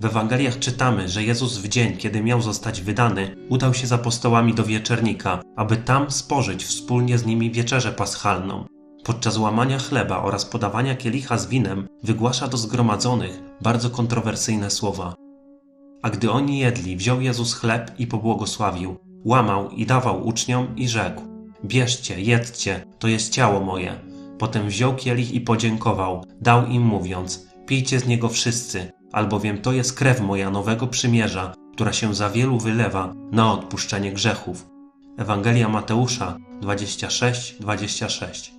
W Ewangeliach czytamy, że Jezus w dzień, kiedy miał zostać wydany, udał się z apostołami do wieczernika, aby tam spożyć wspólnie z nimi wieczerzę paschalną. Podczas łamania chleba oraz podawania kielicha z winem wygłasza do zgromadzonych bardzo kontrowersyjne słowa. A gdy oni jedli, wziął Jezus chleb i pobłogosławił, łamał i dawał uczniom i rzekł: Bierzcie, jedzcie, to jest ciało moje. Potem wziął kielich i podziękował, dał im mówiąc: Pijcie z niego wszyscy, albowiem to jest krew moja nowego przymierza, która się za wielu wylewa na odpuszczenie grzechów. Ewangelia Mateusza 26-26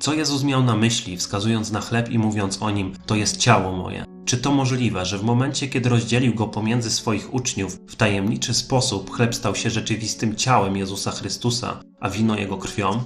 Co Jezus miał na myśli, wskazując na chleb i mówiąc o nim, to jest ciało moje? Czy to możliwe, że w momencie, kiedy rozdzielił go pomiędzy swoich uczniów, w tajemniczy sposób chleb stał się rzeczywistym ciałem Jezusa Chrystusa, a wino jego krwią?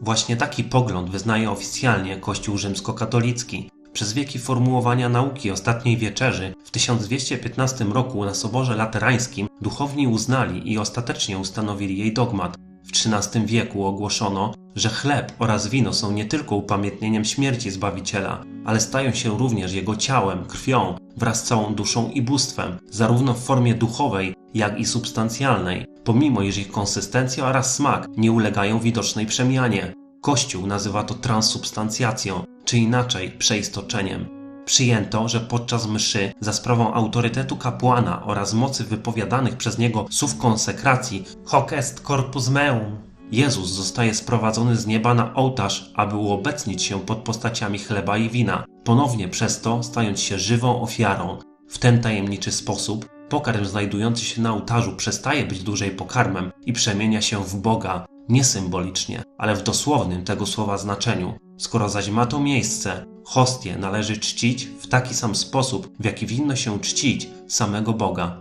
Właśnie taki pogląd wyznaje oficjalnie Kościół rzymskokatolicki. Przez wieki formułowania nauki ostatniej wieczerzy w 1215 roku na Soborze Laterańskim duchowni uznali i ostatecznie ustanowili jej dogmat. W XIII wieku ogłoszono, że chleb oraz wino są nie tylko upamiętnieniem śmierci Zbawiciela, ale stają się również jego ciałem, krwią, wraz z całą duszą i bóstwem, zarówno w formie duchowej, jak i substancjalnej, pomimo iż ich konsystencja oraz smak nie ulegają widocznej przemianie. Kościół nazywa to transsubstancjacją, czy inaczej przeistoczeniem. Przyjęto, że podczas mszy za sprawą autorytetu kapłana oraz mocy wypowiadanych przez niego słów konsekracji hoc est corpus meum Jezus zostaje sprowadzony z nieba na ołtarz, aby uobecnić się pod postaciami chleba i wina, ponownie przez to stając się żywą ofiarą. W ten tajemniczy sposób pokarm znajdujący się na ołtarzu przestaje być dłużej pokarmem i przemienia się w Boga, nie symbolicznie, ale w dosłownym tego słowa znaczeniu. Skoro zaś ma to miejsce, hostię należy czcić w taki sam sposób, w jaki winno się czcić samego Boga.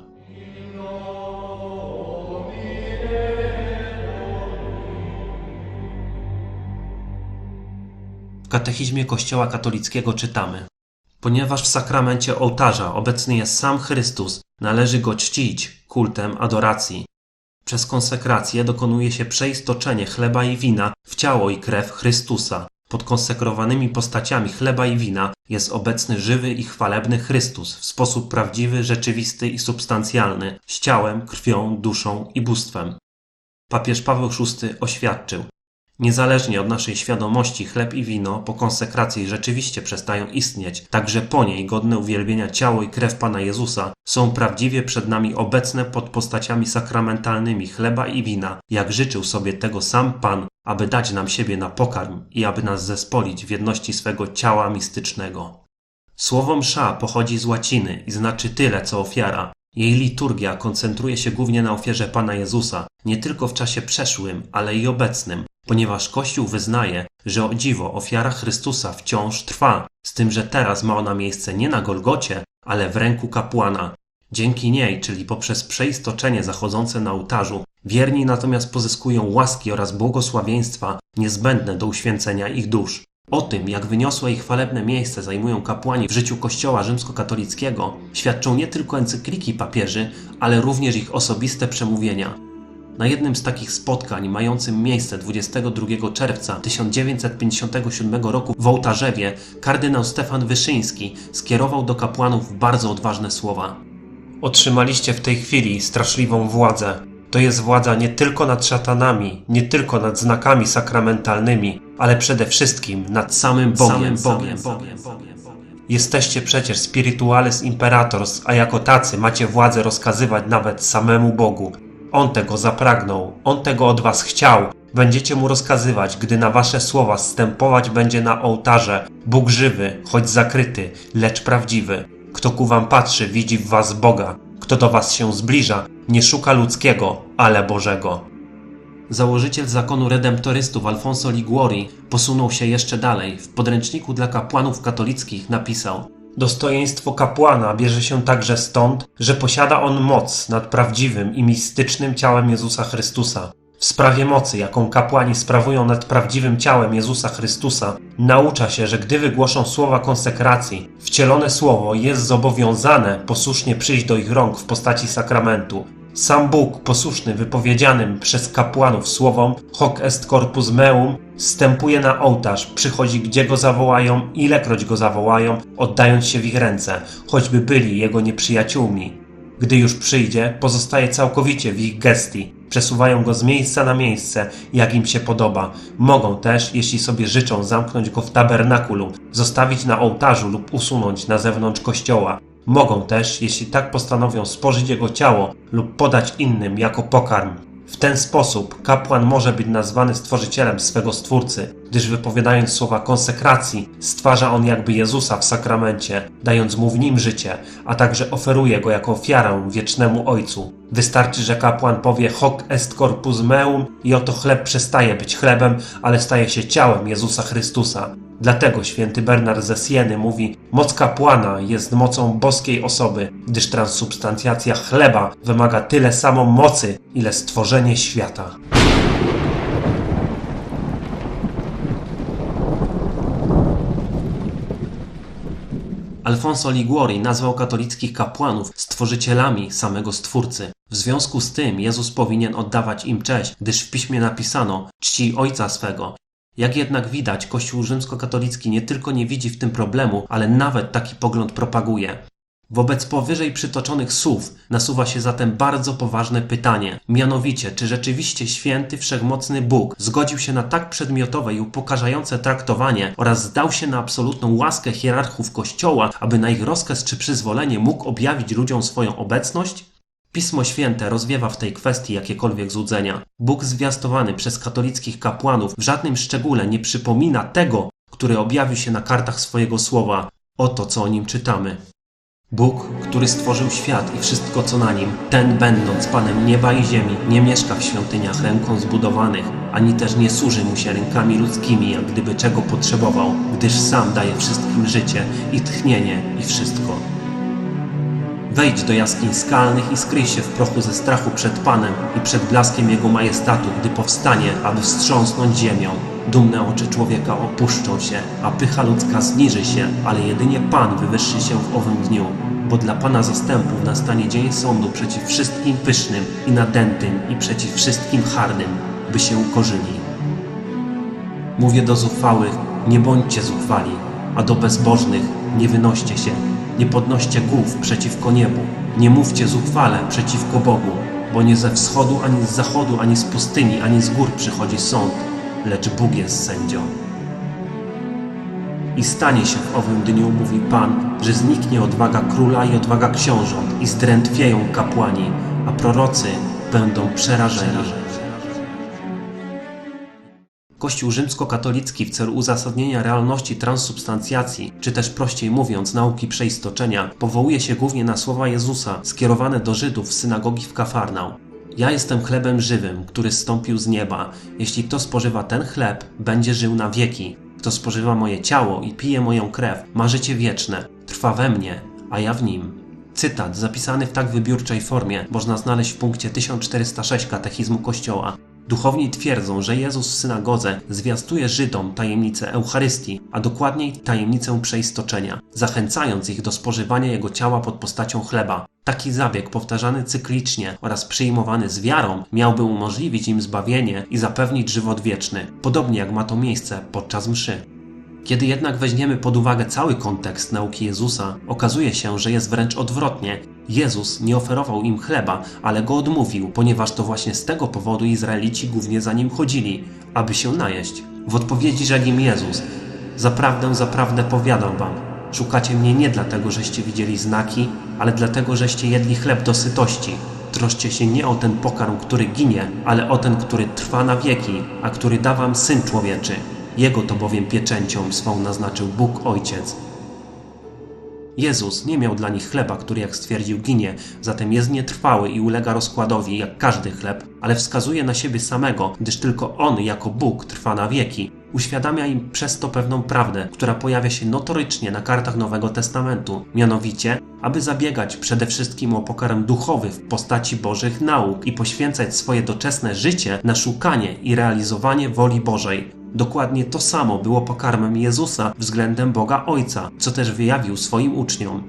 W katechizmie Kościoła katolickiego czytamy: Ponieważ w sakramencie ołtarza obecny jest sam Chrystus, należy go czcić kultem adoracji. Przez konsekrację dokonuje się przeistoczenie chleba i wina w ciało i krew Chrystusa. Pod konsekrowanymi postaciami chleba i wina jest obecny żywy i chwalebny Chrystus w sposób prawdziwy, rzeczywisty i substancjalny, z ciałem, krwią, duszą i bóstwem. Papież Paweł VI oświadczył: Niezależnie od naszej świadomości, chleb i wino po konsekracji rzeczywiście przestają istnieć, także po niej godne uwielbienia ciało i krew Pana Jezusa są prawdziwie przed nami obecne pod postaciami sakramentalnymi chleba i wina, jak życzył sobie tego sam Pan, aby dać nam siebie na pokarm i aby nas zespolić w jedności swego ciała mistycznego. Słowo msza pochodzi z łaciny i znaczy tyle co ofiara. Jej liturgia koncentruje się głównie na ofierze Pana Jezusa, nie tylko w czasie przeszłym, ale i obecnym, ponieważ Kościół wyznaje, że o dziwo ofiara Chrystusa wciąż trwa, z tym, że teraz ma ona miejsce nie na Golgocie, ale w ręku kapłana. Dzięki niej, czyli poprzez przeistoczenie zachodzące na ołtarzu, wierni natomiast pozyskują łaski oraz błogosławieństwa niezbędne do uświęcenia ich dusz. O tym, jak wyniosłe i chwalebne miejsce zajmują kapłani w życiu Kościoła rzymskokatolickiego, świadczą nie tylko encykliki papieży, ale również ich osobiste przemówienia. Na jednym z takich spotkań, mającym miejsce 22 czerwca 1957 roku w Ołtarzewie, kardynał Stefan Wyszyński skierował do kapłanów bardzo odważne słowa. Otrzymaliście w tej chwili straszliwą władzę. To jest władza nie tylko nad szatanami, nie tylko nad znakami sakramentalnymi, ale przede wszystkim nad samym Bogiem. Bogiem, Bogiem, Bogiem. Jesteście przecież spirituales imperators, a jako tacy macie władzę rozkazywać nawet samemu Bogu. On tego zapragnął, on tego od was chciał. Będziecie mu rozkazywać, gdy na wasze słowa zstępować będzie na ołtarze Bóg żywy, choć zakryty, lecz prawdziwy. Kto ku wam patrzy, widzi w was Boga. Kto do was się zbliża, nie szuka ludzkiego, ale Bożego. Założyciel zakonu redemptorystów Alfonso Liguori posunął się jeszcze dalej. W podręczniku dla kapłanów katolickich napisał: Dostojeństwo kapłana bierze się także stąd, że posiada on moc nad prawdziwym i mistycznym ciałem Jezusa Chrystusa. W sprawie mocy, jaką kapłani sprawują nad prawdziwym ciałem Jezusa Chrystusa, naucza się, że gdy wygłoszą słowa konsekracji, wcielone słowo jest zobowiązane posłusznie przyjść do ich rąk w postaci sakramentu. Sam Bóg, posłuszny wypowiedzianym przez kapłanów słowom hoc est corpus meum, wstępuje na ołtarz, przychodzi gdzie go zawołają, ilekroć go zawołają, oddając się w ich ręce, choćby byli jego nieprzyjaciółmi. Gdy już przyjdzie, pozostaje całkowicie w ich gestii. Przesuwają go z miejsca na miejsce, jak im się podoba. Mogą też, jeśli sobie życzą, zamknąć go w tabernakulum, zostawić na ołtarzu lub usunąć na zewnątrz kościoła. Mogą też, jeśli tak postanowią, spożyć jego ciało lub podać innym jako pokarm. W ten sposób kapłan może być nazwany stworzycielem swego stwórcy, gdyż wypowiadając słowa konsekracji, stwarza on jakby Jezusa w sakramencie, dając mu w nim życie, a także oferuje go jako ofiarę wiecznemu Ojcu. Wystarczy, że kapłan powie hoc est corpus meum i oto chleb przestaje być chlebem, ale staje się ciałem Jezusa Chrystusa. Dlatego święty Bernard ze Sieny mówi: Moc kapłana jest mocą boskiej osoby, gdyż transubstancjacja chleba wymaga tyle samo mocy, ile stworzenie świata. Alfonso Liguori nazwał katolickich kapłanów stworzycielami samego Stwórcy. W związku z tym Jezus powinien oddawać im cześć, gdyż w piśmie napisano czci ojca swego. Jak jednak widać, Kościół rzymskokatolicki nie tylko nie widzi w tym problemu, ale nawet taki pogląd propaguje. Wobec powyżej przytoczonych słów nasuwa się zatem bardzo poważne pytanie, mianowicie, czy rzeczywiście święty, wszechmocny Bóg zgodził się na tak przedmiotowe i upokarzające traktowanie oraz zdał się na absolutną łaskę hierarchów Kościoła, aby na ich rozkaz czy przyzwolenie mógł objawić ludziom swoją obecność? Pismo Święte rozwiewa w tej kwestii jakiekolwiek złudzenia. Bóg zwiastowany przez katolickich kapłanów w żadnym szczególe nie przypomina tego, który objawił się na kartach swojego słowa. Oto co o nim czytamy. Bóg, który stworzył świat i wszystko co na nim, ten będąc Panem nieba i ziemi, nie mieszka w świątyniach ręką zbudowanych, ani też nie służy mu się rękami ludzkimi, jak gdyby czego potrzebował, gdyż sam daje wszystkim życie i tchnienie i wszystko. Wejdź do jaskiń skalnych i skryj się w prochu ze strachu przed Panem i przed blaskiem Jego majestatu, gdy powstanie, aby wstrząsnąć ziemią. Dumne oczy człowieka opuszczą się, a pycha ludzka zniży się, ale jedynie Pan wywyższy się w owym dniu. Bo dla Pana zastępów nastanie dzień sądu przeciw wszystkim pysznym i nadętym i przeciw wszystkim hardym, by się ukorzyli. Mówię do zuchwałych, nie bądźcie zuchwali, a do bezbożnych nie wynoście się, nie podnoście głów przeciwko niebu, nie mówcie zuchwale przeciwko Bogu, bo nie ze wschodu, ani z zachodu, ani z pustyni, ani z gór przychodzi sąd, lecz Bóg jest sędzią. I stanie się w owym dniu, mówi Pan, że zniknie odwaga króla i odwaga książąt i zdrętwieją kapłani, a prorocy będą przerażeni. Kościół rzymskokatolicki w celu uzasadnienia realności transsubstancjacji, czy też prościej mówiąc nauki przeistoczenia, powołuje się głównie na słowa Jezusa skierowane do Żydów w synagogi w Kafarnał. Ja jestem chlebem żywym, który zstąpił z nieba. Jeśli kto spożywa ten chleb, będzie żył na wieki. Kto spożywa moje ciało i pije moją krew, ma życie wieczne. Trwa we mnie, a ja w nim. Cytat zapisany w tak wybiórczej formie można znaleźć w punkcie 1406 Katechizmu Kościoła. Duchowni twierdzą, że Jezus w synagodze zwiastuje Żydom tajemnicę Eucharystii, a dokładniej tajemnicę przeistoczenia, zachęcając ich do spożywania Jego ciała pod postacią chleba. Taki zabieg powtarzany cyklicznie oraz przyjmowany z wiarą miałby umożliwić im zbawienie i zapewnić żywot wieczny, podobnie jak ma to miejsce podczas mszy. Kiedy jednak weźmiemy pod uwagę cały kontekst nauki Jezusa, okazuje się, że jest wręcz odwrotnie. Jezus nie oferował im chleba, ale go odmówił, ponieważ to właśnie z tego powodu Izraelici głównie za nim chodzili, aby się najeść. W odpowiedzi rzekł im Jezus: Zaprawdę, zaprawdę powiadam wam, szukacie mnie nie dlatego, żeście widzieli znaki, ale dlatego, żeście jedli chleb do sytości. Troszcie się nie o ten pokarm, który ginie, ale o ten, który trwa na wieki, a który da wam Syn Człowieczy. Jego to bowiem pieczęcią swą naznaczył Bóg Ojciec. Jezus nie miał dla nich chleba, który jak stwierdził ginie, zatem jest nietrwały i ulega rozkładowi jak każdy chleb, ale wskazuje na siebie samego, gdyż tylko On jako Bóg trwa na wieki. Uświadamia im przez to pewną prawdę, która pojawia się notorycznie na kartach Nowego Testamentu, mianowicie, aby zabiegać przede wszystkim o pokarm duchowy w postaci Bożych nauk i poświęcać swoje doczesne życie na szukanie i realizowanie woli Bożej. Dokładnie to samo było pokarmem Jezusa względem Boga Ojca, co też wyjawił swoim uczniom.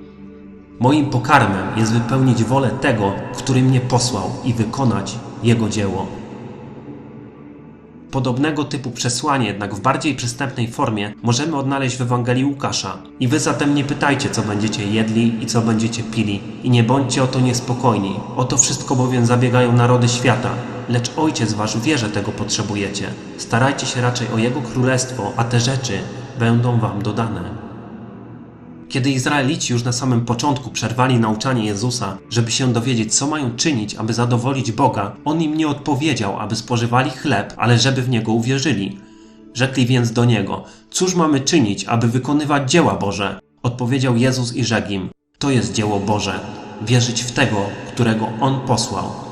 Moim pokarmem jest wypełnić wolę tego, który mnie posłał i wykonać jego dzieło. Podobnego typu przesłanie, jednak w bardziej przystępnej formie, możemy odnaleźć w Ewangelii Łukasza. I wy zatem nie pytajcie, co będziecie jedli i co będziecie pili, i nie bądźcie o to niespokojni. O to wszystko bowiem zabiegają narody świata, lecz Ojciec wasz wie, że tego potrzebujecie. Starajcie się raczej o Jego królestwo, a te rzeczy będą wam dodane. Kiedy Izraelici już na samym początku przerwali nauczanie Jezusa, żeby się dowiedzieć, co mają czynić, aby zadowolić Boga, on im nie odpowiedział, aby spożywali chleb, ale żeby w niego uwierzyli. Rzekli więc do niego: Cóż mamy czynić, aby wykonywać dzieła Boże? Odpowiedział Jezus i rzekł im: To jest dzieło Boże, wierzyć w tego, którego on posłał.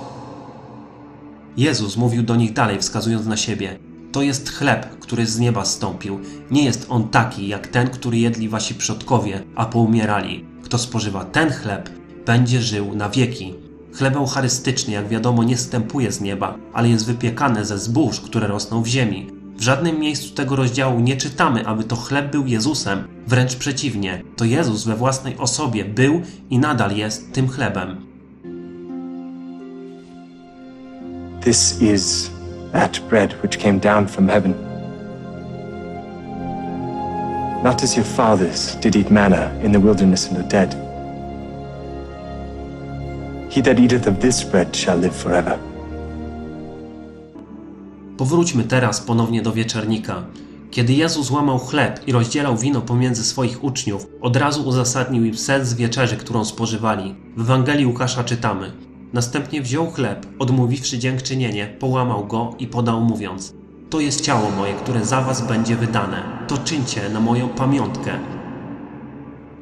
Jezus mówił do nich dalej, wskazując na siebie: to jest chleb, który z nieba stąpił. Nie jest on taki, jak ten, który jedli wasi przodkowie, a poumierali. Kto spożywa ten chleb, będzie żył na wieki. Chleb eucharystyczny, jak wiadomo, nie stępuje z nieba, ale jest wypiekany ze zbóż, które rosną w ziemi. W żadnym miejscu tego rozdziału nie czytamy, aby to chleb był Jezusem. Wręcz przeciwnie, to Jezus we własnej osobie był i nadal jest tym chlebem. This is that bread which came down from heaven. Not as your fathers did eat manna in the wilderness and are dead. He that eateth of this bread shall live forever. Powróćmy teraz ponownie do wieczernika. Kiedy Jezus łamał chleb i rozdzielał wino pomiędzy swoich uczniów, od razu uzasadnił im sens wieczerzy, którą spożywali. W Ewangelii Łukasza czytamy: Następnie wziął chleb, odmówiwszy dziękczynienie, połamał go i podał, mówiąc: To jest ciało moje, które za was będzie wydane. To czyńcie na moją pamiątkę.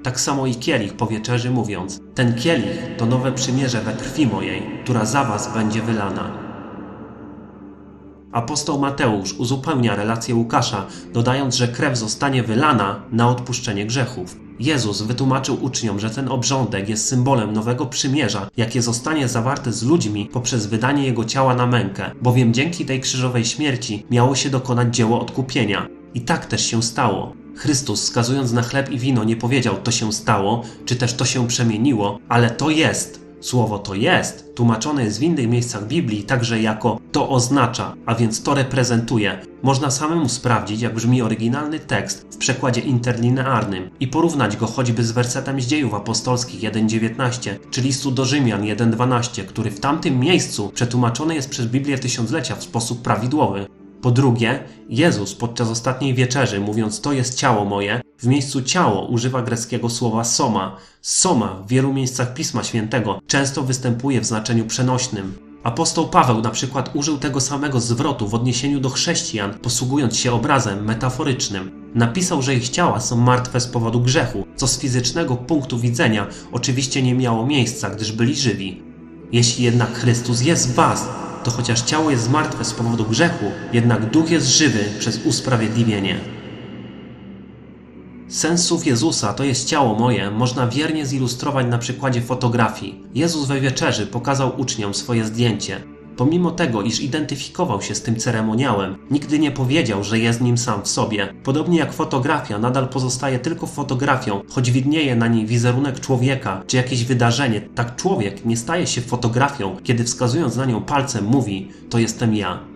Tak samo i kielich po wieczerzy, mówiąc: Ten kielich to nowe przymierze we krwi mojej, która za was będzie wylana. Apostoł Mateusz uzupełnia relację Łukasza, dodając, że krew zostanie wylana na odpuszczenie grzechów. Jezus wytłumaczył uczniom, że ten obrządek jest symbolem nowego przymierza, jakie zostanie zawarte z ludźmi poprzez wydanie jego ciała na mękę, bowiem dzięki tej krzyżowej śmierci miało się dokonać dzieło odkupienia. I tak też się stało. Chrystus, wskazując na chleb i wino, nie powiedział to się stało, czy też to się przemieniło, ale to jest. Słowo to jest tłumaczone jest w innych miejscach Biblii także jako to oznacza, a więc to reprezentuje. Można samemu sprawdzić, jak brzmi oryginalny tekst w przekładzie interlinearnym i porównać go choćby z wersetem z dziejów apostolskich 1.19 czy listu do Rzymian 1.12, który w tamtym miejscu przetłumaczony jest przez Biblię Tysiąclecia w sposób prawidłowy. Po drugie, Jezus podczas ostatniej wieczerzy, mówiąc to jest ciało moje, w miejscu ciało używa greckiego słowa soma. Soma w wielu miejscach Pisma Świętego często występuje w znaczeniu przenośnym. Apostoł Paweł na przykład użył tego samego zwrotu w odniesieniu do chrześcijan, posługując się obrazem metaforycznym. Napisał, że ich ciała są martwe z powodu grzechu, co z fizycznego punktu widzenia oczywiście nie miało miejsca, gdyż byli żywi. Jeśli jednak Chrystus jest w was, to chociaż ciało jest martwe z powodu grzechu, jednak duch jest żywy przez usprawiedliwienie. Sens słów Jezusa to jest ciało moje można wiernie zilustrować na przykładzie fotografii. Jezus we wieczerzy pokazał uczniom swoje zdjęcie. Pomimo tego, iż identyfikował się z tym ceremoniałem, nigdy nie powiedział, że jest nim sam w sobie. Podobnie jak fotografia nadal pozostaje tylko fotografią, choć widnieje na niej wizerunek człowieka czy jakieś wydarzenie, tak człowiek nie staje się fotografią, kiedy wskazując na nią palcem mówi: To jestem ja.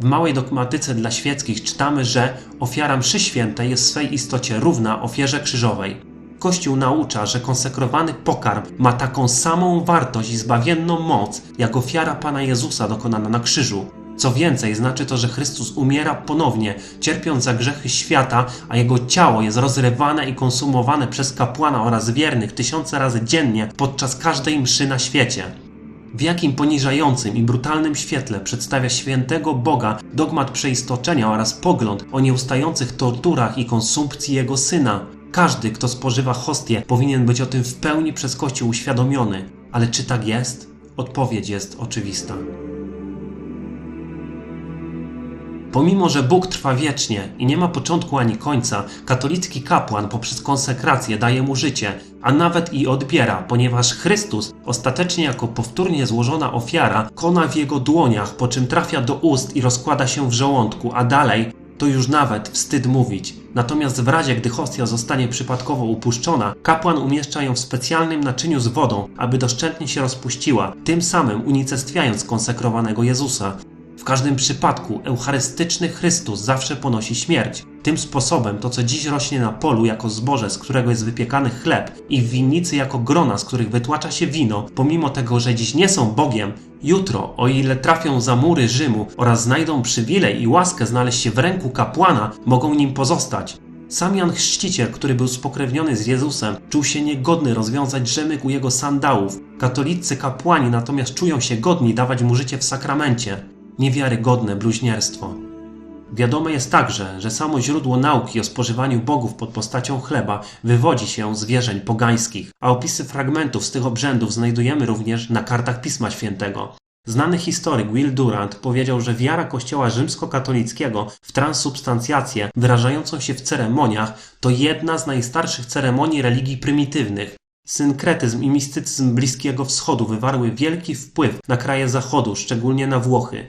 W małej dogmatyce dla świeckich czytamy, że ofiara mszy świętej jest w swej istocie równa ofierze krzyżowej. Kościół naucza, że konsekrowany pokarm ma taką samą wartość i zbawienną moc, jak ofiara Pana Jezusa dokonana na krzyżu. Co więcej, znaczy to, że Chrystus umiera ponownie, cierpiąc za grzechy świata, a jego ciało jest rozrywane i konsumowane przez kapłana oraz wiernych tysiące razy dziennie podczas każdej mszy na świecie. W jakim poniżającym i brutalnym świetle przedstawia świętego Boga dogmat przeistoczenia oraz pogląd o nieustających torturach i konsumpcji jego syna. Każdy, kto spożywa hostię, powinien być o tym w pełni przez Kościół uświadomiony. Ale czy tak jest? Odpowiedź jest oczywista. Pomimo, że Bóg trwa wiecznie i nie ma początku ani końca, katolicki kapłan poprzez konsekrację daje mu życie, a nawet i odbiera, ponieważ Chrystus ostatecznie jako powtórnie złożona ofiara kona w jego dłoniach, po czym trafia do ust i rozkłada się w żołądku, a dalej to już nawet wstyd mówić. Natomiast w razie, gdy hostia zostanie przypadkowo upuszczona, kapłan umieszcza ją w specjalnym naczyniu z wodą, aby doszczętnie się rozpuściła, tym samym unicestwiając konsekrowanego Jezusa. W każdym przypadku eucharystyczny Chrystus zawsze ponosi śmierć. Tym sposobem to, co dziś rośnie na polu jako zboże, z którego jest wypiekany chleb, i w winnicy jako grona, z których wytłacza się wino, pomimo tego, że dziś nie są Bogiem, jutro, o ile trafią za mury Rzymu oraz znajdą przywilej i łaskę znaleźć się w ręku kapłana, mogą nim pozostać. Sam Jan Chrzciciel, który był spokrewniony z Jezusem, czuł się niegodny rozwiązać rzemyk u jego sandałów. Katolicy kapłani natomiast czują się godni dawać mu życie w sakramencie. Niewiarygodne bluźnierstwo. Wiadome jest także, że samo źródło nauki o spożywaniu bogów pod postacią chleba wywodzi się z wierzeń pogańskich, a opisy fragmentów z tych obrzędów znajdujemy również na kartach Pisma Świętego. Znany historyk Will Durant powiedział, że wiara Kościoła rzymskokatolickiego w transubstancjację wyrażającą się w ceremoniach to jedna z najstarszych ceremonii religii prymitywnych. Synkretyzm i mistycyzm Bliskiego Wschodu wywarły wielki wpływ na kraje Zachodu, szczególnie na Włochy.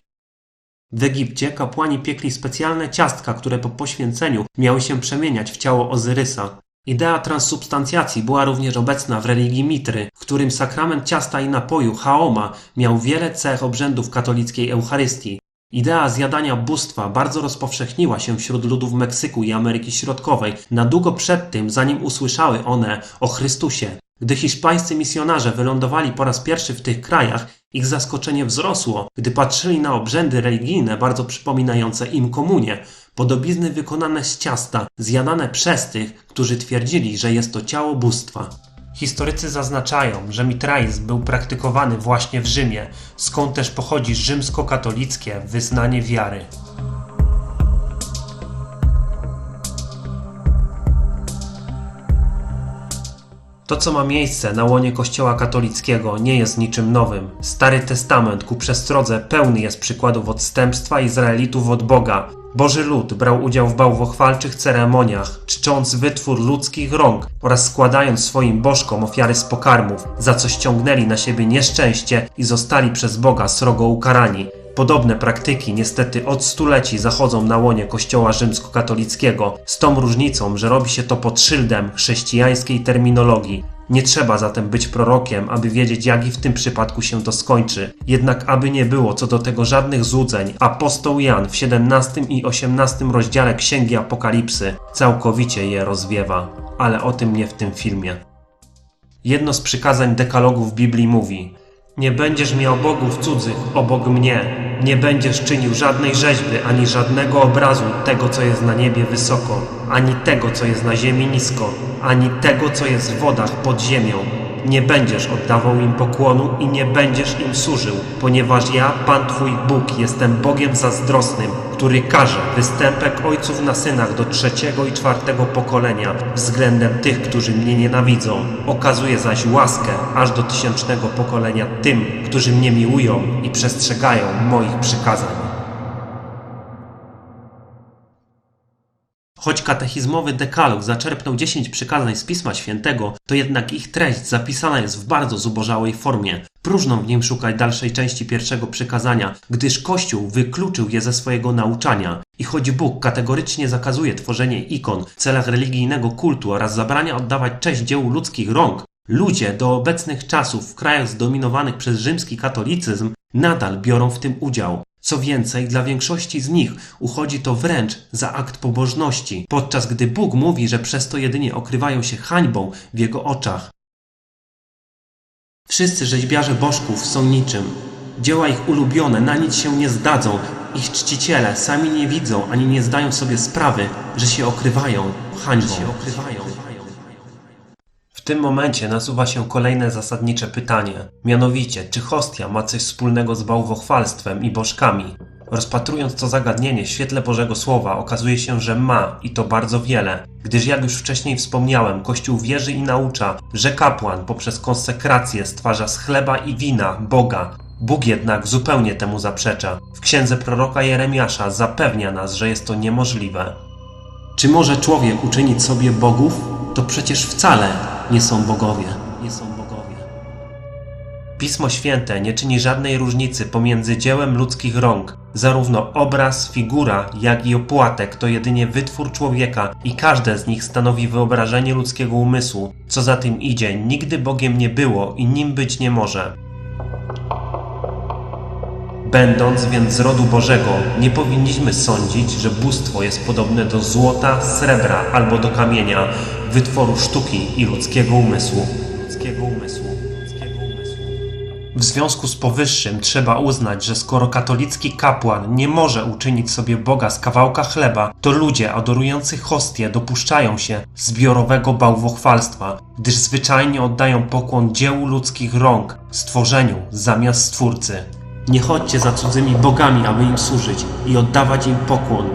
W Egipcie kapłani piekli specjalne ciastka, które po poświęceniu miały się przemieniać w ciało Ozyrysa. Idea transsubstancjacji była również obecna w religii Mitry, w którym sakrament ciasta i napoju Haoma miał wiele cech obrzędów katolickiej Eucharystii. Idea zjadania bóstwa bardzo rozpowszechniła się wśród ludów Meksyku i Ameryki Środkowej, na długo przed tym, zanim usłyszały one o Chrystusie. Gdy hiszpańscy misjonarze wylądowali po raz pierwszy w tych krajach, ich zaskoczenie wzrosło, gdy patrzyli na obrzędy religijne bardzo przypominające im komunię, podobizny wykonane z ciasta, zjadane przez tych, którzy twierdzili, że jest to ciało bóstwa. Historycy zaznaczają, że mitraizm był praktykowany właśnie w Rzymie, skąd też pochodzi rzymskokatolickie wyznanie wiary. To, co ma miejsce na łonie Kościoła katolickiego, nie jest niczym nowym. Stary Testament ku przestrodze pełny jest przykładów odstępstwa Izraelitów od Boga. Boży lud brał udział w bałwochwalczych ceremoniach, czcząc wytwór ludzkich rąk oraz składając swoim bożkom ofiary z pokarmów, za co ściągnęli na siebie nieszczęście i zostali przez Boga srogo ukarani. Podobne praktyki niestety od stuleci zachodzą na łonie Kościoła rzymskokatolickiego, z tą różnicą, że robi się to pod szyldem chrześcijańskiej terminologii. Nie trzeba zatem być prorokiem, aby wiedzieć, jak i w tym przypadku się to skończy. Jednak aby nie było co do tego żadnych złudzeń, apostoł Jan w 17 i 18 rozdziale Księgi Apokalipsy całkowicie je rozwiewa. Ale o tym nie w tym filmie. Jedno z przykazań dekalogu w Biblii mówi: Nie będziesz miał bogów cudzych obok mnie. Nie będziesz czynił żadnej rzeźby, ani żadnego obrazu tego, co jest na niebie wysoko, ani tego, co jest na ziemi nisko, ani tego, co jest w wodach pod ziemią. Nie będziesz oddawał im pokłonu i nie będziesz im służył, ponieważ ja, Pan Twój Bóg, jestem Bogiem zazdrosnym, który każe występek ojców na synach do trzeciego i czwartego pokolenia względem tych, którzy mnie nienawidzą. Okazuje zaś łaskę aż do tysięcznego pokolenia tym, którzy mnie miłują i przestrzegają moich przykazań. Choć katechizmowy dekalog zaczerpnął 10 przykazań z Pisma Świętego, to jednak ich treść zapisana jest w bardzo zubożałej formie. Próżno w nim szukać dalszej części pierwszego przykazania, gdyż Kościół wykluczył je ze swojego nauczania. I choć Bóg kategorycznie zakazuje tworzenie ikon w celach religijnego kultu oraz zabrania oddawać cześć dziełu ludzkich rąk, ludzie do obecnych czasów w krajach zdominowanych przez rzymski katolicyzm nadal biorą w tym udział. Co więcej, dla większości z nich uchodzi to wręcz za akt pobożności, podczas gdy Bóg mówi, że przez to jedynie okrywają się hańbą w Jego oczach. Wszyscy rzeźbiarze bożków są niczym. Dzieła ich ulubione na nic się nie zdadzą. Ich czciciele sami nie widzą ani nie zdają sobie sprawy, że się okrywają hańbą. Się okrywają. W tym momencie nasuwa się kolejne zasadnicze pytanie. Mianowicie, czy hostia ma coś wspólnego z bałwochwalstwem i bożkami? Rozpatrując to zagadnienie w świetle Bożego Słowa, okazuje się, że ma i to bardzo wiele, gdyż jak już wcześniej wspomniałem, Kościół wierzy i naucza, że kapłan poprzez konsekrację stwarza z chleba i wina Boga. Bóg jednak zupełnie temu zaprzecza. W księdze proroka Jeremiasza zapewnia nas, że jest to niemożliwe. Czy może człowiek uczynić sobie bogów? To przecież wcale nie są bogowie. Nie są bogowie. Pismo Święte nie czyni żadnej różnicy pomiędzy dziełem ludzkich rąk. Zarówno obraz, figura, jak i opłatek to jedynie wytwór człowieka i każde z nich stanowi wyobrażenie ludzkiego umysłu. Co za tym idzie, nigdy Bogiem nie było i nim być nie może. Będąc więc z rodu Bożego, nie powinniśmy sądzić, że bóstwo jest podobne do złota, srebra albo do kamienia, wytworu sztuki i ludzkiego umysłu. Ludzkiego umysłu. W związku z powyższym trzeba uznać, że skoro katolicki kapłan nie może uczynić sobie Boga z kawałka chleba, to ludzie adorujący hostię dopuszczają się zbiorowego bałwochwalstwa, gdyż zwyczajnie oddają pokłon dziełu ludzkich rąk, stworzeniu zamiast stwórcy. Nie chodźcie za cudzymi bogami, aby im służyć i oddawać im pokłon.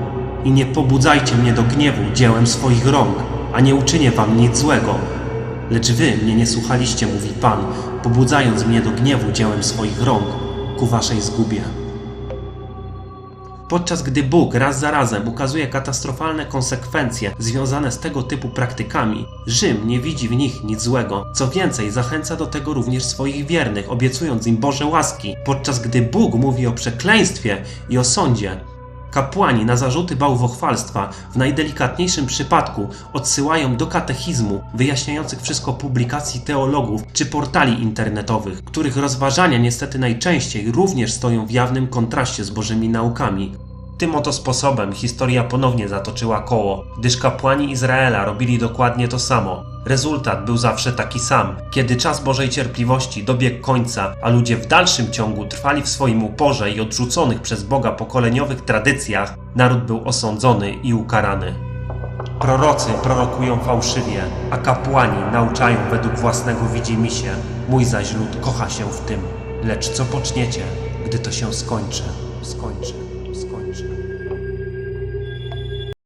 I nie pobudzajcie mnie do gniewu dziełem swoich rąk, a nie uczynię wam nic złego. Lecz wy mnie nie słuchaliście, mówi Pan, pobudzając mnie do gniewu dziełem swoich rąk ku waszej zgubie. Podczas gdy Bóg raz za razem ukazuje katastrofalne konsekwencje związane z tego typu praktykami, Rzym nie widzi w nich nic złego. Co więcej, zachęca do tego również swoich wiernych, obiecując im Boże łaski, podczas gdy Bóg mówi o przekleństwie i o sądzie. Kapłani na zarzuty bałwochwalstwa w najdelikatniejszym przypadku odsyłają do katechizmu wyjaśniających wszystko publikacji teologów czy portali internetowych, których rozważania niestety najczęściej również stoją w jawnym kontraście z bożymi naukami. Tym oto sposobem historia ponownie zatoczyła koło, gdyż kapłani Izraela robili dokładnie to samo. Rezultat był zawsze taki sam. Kiedy czas Bożej cierpliwości dobiegł końca, a ludzie w dalszym ciągu trwali w swoim uporze i odrzuconych przez Boga pokoleniowych tradycjach, naród był osądzony i ukarany. Prorocy prorokują fałszywie, a kapłani nauczają według własnego widzimisię. Mój zaś lud kocha się w tym. Lecz co poczniecie, gdy to się skończy? Skończy.